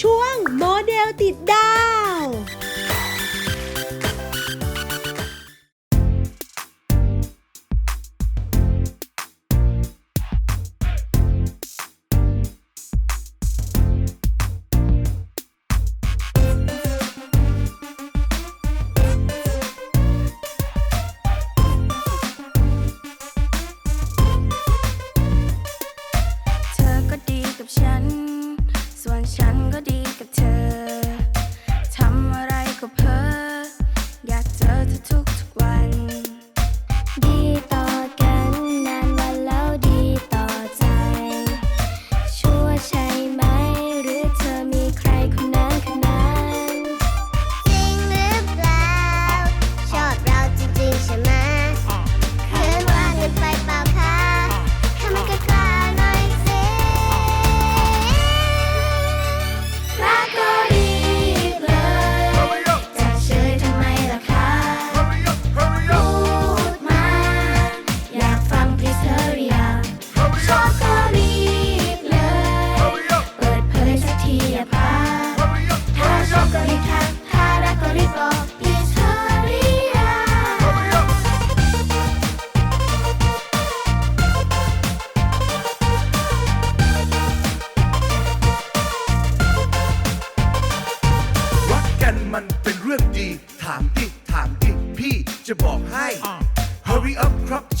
ช่วงโมเดลติดด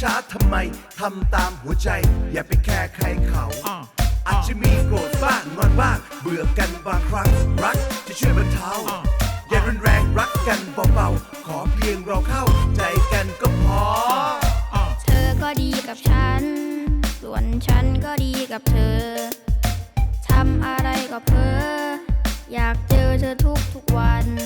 ช้าทำไมทำตามหัวใจ อย่าไปแค่ใครเขา อาจจะมีโกรธบ้างงอนบ้าง เบื่อกันบางครั้งรักจะช่วยบรรเทาอย่ารุนแรงรักกันเบาๆขอเพียงเราเข้าใจกันก็พอ เธอก็ดีกับฉัน ส่วนฉันก็ดีกับเธอทำอะไรก็เพ้ออยากเจอเธอทุกทุกๆวันดีต่อ